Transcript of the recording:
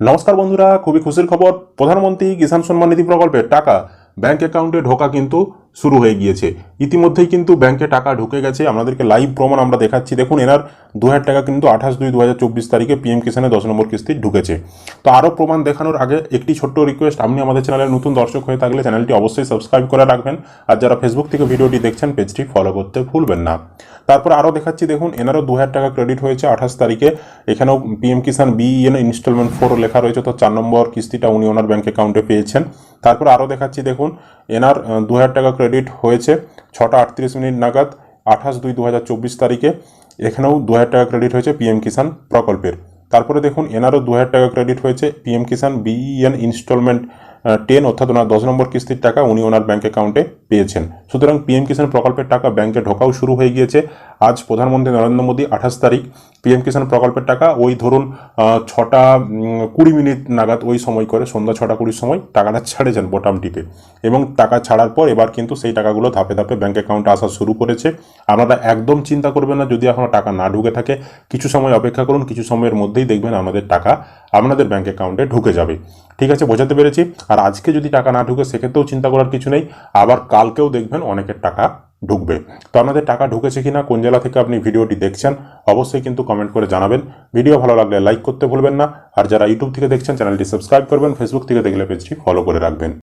নমস্কার বন্ধুরা, খুবই খুশির খবর। প্রধানমন্ত্রী কিষাণ সম্মান নিধি প্রকল্পের টাকা ব্যাংক অ্যাকাউন্টে ঢোকা কিন্তু শুরু হয়ে গিয়েছে। ইতিমধ্যেই কিন্তু ব্যাংকে টাকা ঢুকে গেছে। আপনাদেরকে লাইভ প্রমাণ আমরা দেখাচ্ছি। দেখুন, এনার দু হাজার টাকা কিন্তু আঠাশ দুই দু হাজার চব্বিশ তারিখে পিএম কিষানে দশ নম্বর কিস্তি ঢুকেছে। তো আরও প্রমাণ দেখানোর আগে একটি ছোট্ট রিকোয়েস্ট আপনি আমাদের চ্যানেলের নতুন দর্শক হয়ে থাকলে চ্যানেলটি অবশ্যই সাবস্ক্রাইব করে রাখবেন। আর যারা ফেসবুক থেকে ভিডিওটি দেখছেন পেজটি ফলো করতে ভুলবেন না। তারপর আরও দেখাচ্ছি, দেখুন, এনারও দু হাজার টাকা ক্রেডিট হয়েছে আঠাশ তারিখে। এখানেও PM Kisan BN installment four লেখা রয়েছে, তো চার নম্বর কিস্তিটা উনি ওনার ব্যাঙ্ক অ্যাকাউন্টে পেয়েছেন। তারপর আরও দেখাচ্ছি, দেখুন, এনার দু হাজার টাকা ক্রেডিট হয়েছে ছটা আটত্রিশ মিনিট নাগাদ, আঠাশ দুই দু হাজার চব্বিশ তারিখে। এখানেও দু হাজার টাকা ক্রেডিট হয়েছে পিএম কিষান প্রকল্পের। তারপরে দেখুন, এনারও দু হাজার টাকা ক্রেডিট হয়েছে PM Kisan BN installment ten অর্থাৎ ওনার দশ নম্বর কিস্তির টাকা উনি ওনার ব্যাঙ্ক অ্যাকাউন্টে পেয়েছেন। সুতরাং পিএম কিষাণ প্রকল্পের টাকা ব্যাঙ্কে ঢোকাও শুরু হয়ে গিয়েছে। আজ প্রধানমন্ত্রী নরেন্দ্র মোদী আঠাশ তারিখ পিএম কিষাণ প্রকল্পের টাকা ওই ধরুন ছটা কুড়ি মিনিট নাগাদ ওই সময় করে, সন্ধ্যা ছটা কুড়ির সময় টাকাটা ছাড়েছেন বোটাম টিপে এবং টাকা ছাড়ার পর এবার কিন্তু সেই টাকাগুলো ধাপে ধাপে ব্যাঙ্ক অ্যাকাউন্টে আসা শুরু করেছে। আপনারা একদম চিন্তা করবেন না, যদি এখনও টাকা না ঢুকে থাকে, কিছু সময় অপেক্ষা করুন, কিছু সময়ের মধ্যেই দেখবেন আমাদের টাকা আপনাদের ব্যাঙ্ক অ্যাকাউন্টে ঢুকে যাবে। ঠিক আছে, বোঝাতে পেরেছি? আর আজকে যদি টাকা না ঢুকে, সেক্ষেত্রেও চিন্তা করার কিছু নেই। আবার কালকেও দেখবেন অনেকের টাকা ঢুকবে। তো আপনাদের টাকা ঢুকেছে কিনা, কোন জেলা থেকে আপনি ভিডিওটি দেখছেন, অবশ্যই কিন্তু কমেন্ট করে জানাবেন। ভিডিও ভালো লাগলে লাইক করতে ভুলবেন না। আর যারা ইউটিউব থেকে দেখছেন, চ্যানেলটি সাবস্ক্রাইব করবেন। ফেসবুক থেকে দেখলে পেজটি ফলো করে রাখবেন।